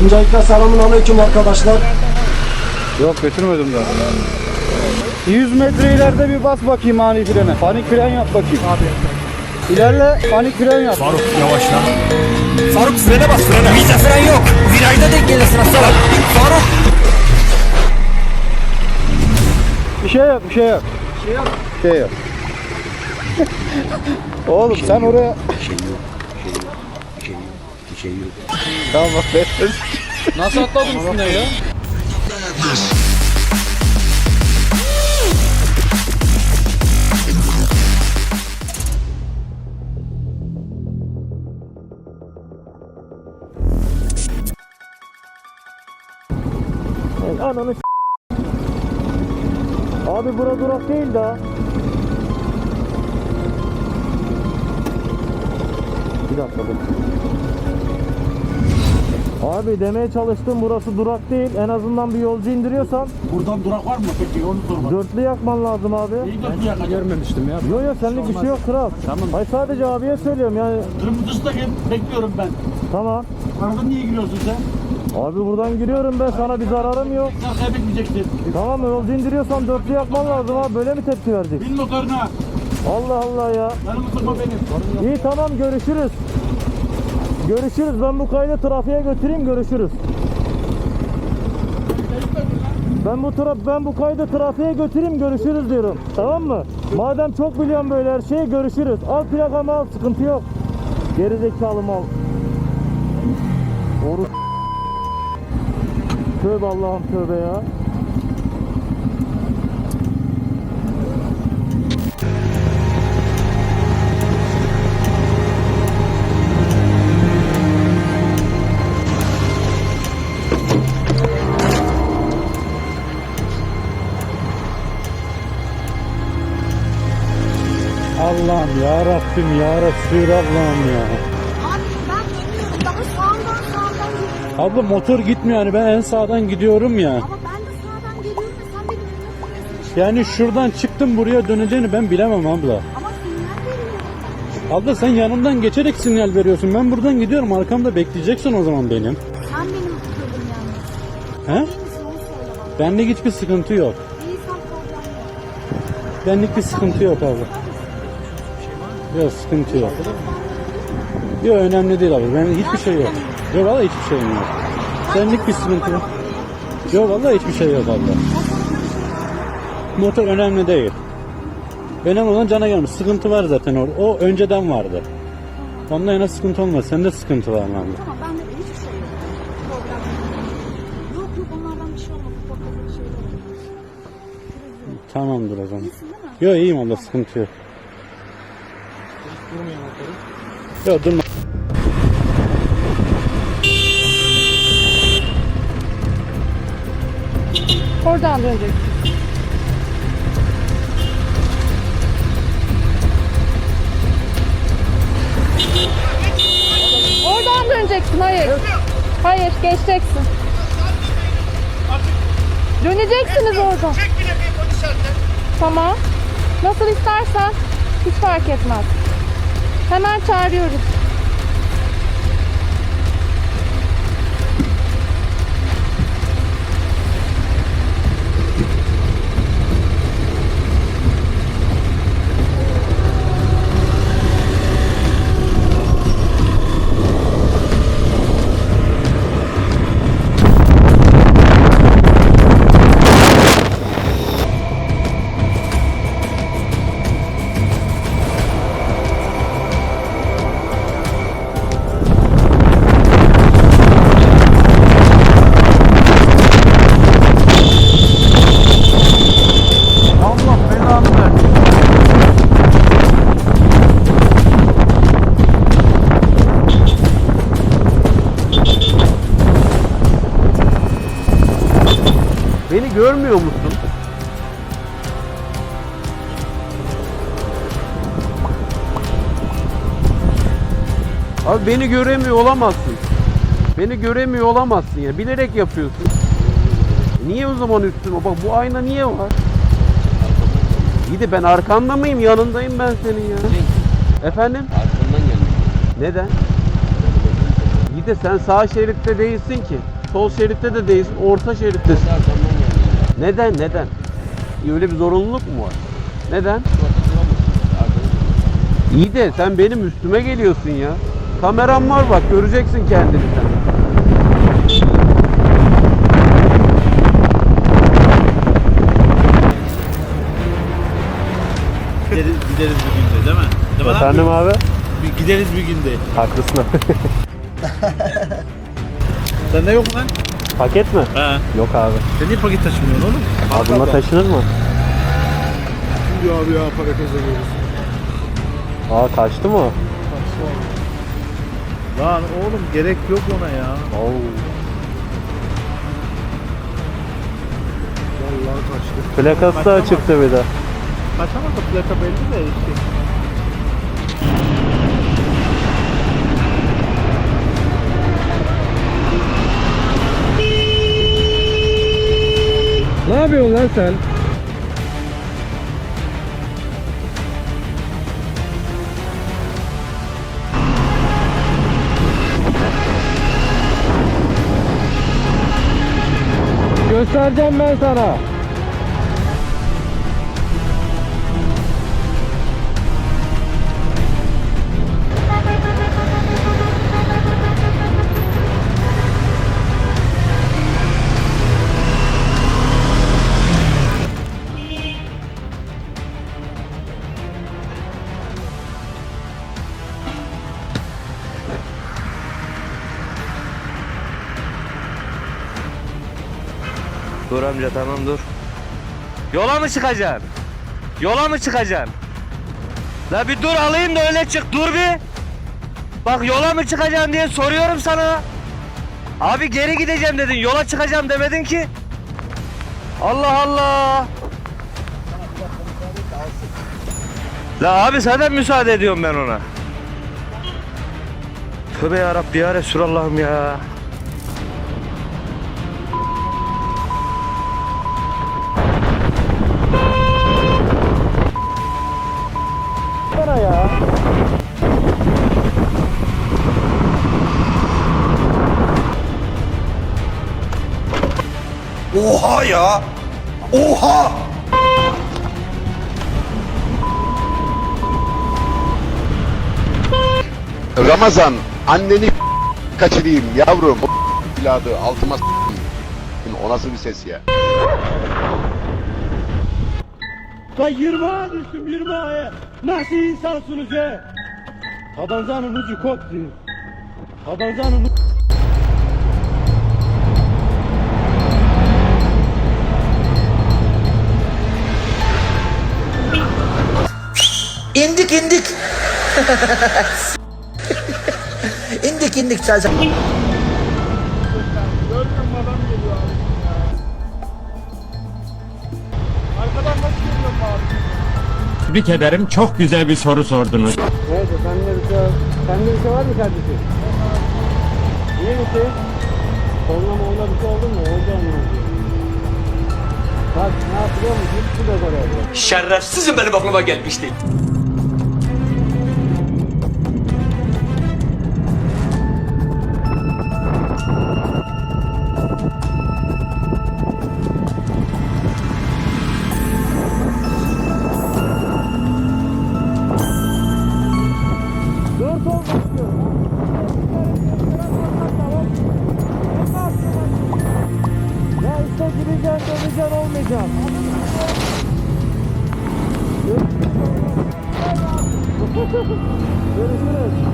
Öncelikle selamun aleyküm arkadaşlar. Yok götürmedim daha. 100 metre ileride bir bas bakayım ani frene. Panik fren yap bakayım. Abi İlerle panik fren yap. Faruk yavaşla. Faruk frene bas frene. Bizde fren yok. Virajda denk gelirsin aslanım. Faruk. Bir şey yap, bir şey yap. Bir şey yap. Bir şey yap. Oğlum sen oraya... Bir şey yok. Bir şey yok. Bir şey yok. Bir şey yok. Tamam bak ben... Nasıl atladın üstüne ya? Ananı Abi bura durak değil daha. Bir dakika dur. Abi demeye çalıştım burası durak değil. En azından bir yolcu indiriyorsan Buradan durak var mı peki onu sorma. dörtlü yakman lazım abi. İyi dörtlü yakacak. Görmemiştim ya. Yo yo senlik bir şey yok kral. Tamam. Hayır sadece abiye söylüyorum yani. Kırmızısı da gel- bekliyorum ben. Tamam. Aradan niye giriyorsun sen? Abi buradan giriyorum ben sana bir zararım yok. Sen kaybetmeyeceksin. Tamam yolcu indiriyorsan dörtlü yakman lazım abi. Böyle mi tepki verdik? Bin motoruna. Allah Allah ya. Yanımı sıkma benim. İyi tamam görüşürüz. Görüşürüz. Ben bu kaydı trafiğe götüreyim görüşürüz. Ben bu tra ben bu kaydı trafiğe götüreyim görüşürüz diyorum. Tamam mı? Madem çok biliyorum böyle her şeyi görüşürüz. Al plakamı al sıkıntı yok. Geri zekalı mal. Oru Tövbe Allah'ım tövbe ya. Allah'ım ya Rabbim ya Resulallah'ım ya. Abi ben bilmiyorum daha sağından sağdan gidiyorum. Abla motor gitmiyor yani ben en sağdan gidiyorum ya. Ama ben de sağdan geliyorum ve sen koyuyorsun işte. Yani şuradan çıktım buraya döneceğini ben bilemem abla. Ama sinyal veriyorum. Abla sen yanımdan geçerek sinyal veriyorsun. Ben buradan gidiyorum arkamda bekleyeceksin o zaman benim. Sen benim kırdın yalnız. He? İyi misin onu söyle bana. Benlik hiçbir sıkıntı yok. İyiysen problem yok. Benlik bir sıkıntı yok abla. Yok sıkıntı yok. Yok önemli değil abi. Ben hiçbir şey yok. Yok valla hiçbir şeyim yok. Senlik bir sıkıntı yok. Yok valla hiçbir şey yok abla. Motor önemli değil. Önemli olan cana gelmiş. Sıkıntı var zaten orada. O önceden vardı. Onda yana sıkıntı olmaz. Sende sıkıntı var abla? Tamam bende de hiçbir şey yok. Problem yok. Yok yok onlardan bir şey olmaz. Ufak tefek şeyler olmaz. Tamamdır o zaman. İyisin değil mi? Yok iyiyim abla sıkıntı yok. Yok durma. Oradan döneceksin. Oradan döneceksin. Hayır. Hayır, geçeceksin. Döneceksiniz oradan. Tamam. Nasıl istersen. Hiç fark etmez. Hemen çağırıyoruz. Görmüyor musun? Abi beni göremiyor olamazsın. Beni göremiyor olamazsın ya. Bilerek yapıyorsun. Niye o zaman üstüme? Bak bu ayna niye var? İyi de ben arkanda mıyım? Yanındayım ben senin ya. Efendim? Arkamdan gelmek. Neden? İyi de sen sağ şeritte değilsin ki. Sol şeritte de değilsin. Orta şerittesin. Neden? Neden? Öyle bir zorunluluk mu var? Neden? İyi de sen benim üstüme geliyorsun ya. Kameram var bak göreceksin kendini sen. Gideriz, gideriz bir günde değil mi? Değil mi? Efendim abi? Bir Gideriz bir günde. Haklısın. Sende yok mu lan? Paket mi? He. Yok abi. Sen niye paket taşımıyorsun oğlum? Adıma taşınır mı? Ya abi ya para kazanıyoruz. Aa kaçtı mı? Lan oğlum gerek yok ona ya. Oo. Vallahi kaçtı. Plakası da Kaçamaz. çıktı bir de. Kaçamaz da plaka belli de işte. Yapıyorsun lan sen? Göstereceğim ben sana. Dur amca tamam dur. Yola mı çıkacaksın? Yola mı çıkacaksın? La bir dur alayım da öyle çık dur bir. Bak yola mı çıkacaksın diye soruyorum sana. Abi geri gideceğim dedin yola çıkacağım demedin ki. Allah Allah. La abi zaten müsaade ediyorum ben ona. Tövbe yarabbi ya Resulallah'ım ya. Oha ya! Oha! Ramazan anneni kaçırayım yavrum. O evladı altıma s**eyim. O nasıl bir ses ya? Lan 20 ağa düştüm 20 ağa. Nasıl insansınız ya? Tabancanın ucu koptu. Tabancanın ucu... İndik indik. indik indik sadece. Tebrik ederim. Çok güzel bir soru sordunuz. Neyse sende bir şey, sende bir şey var mı kardeşim? İyi misin? Koluna moluna bir şey oldu mu? Oldu mu? Bak ne yapıyor musun? Şu da oraya. Şerefsizim benim aklıma gelmişti. Döneceksin olmayacak. Görüşürüz.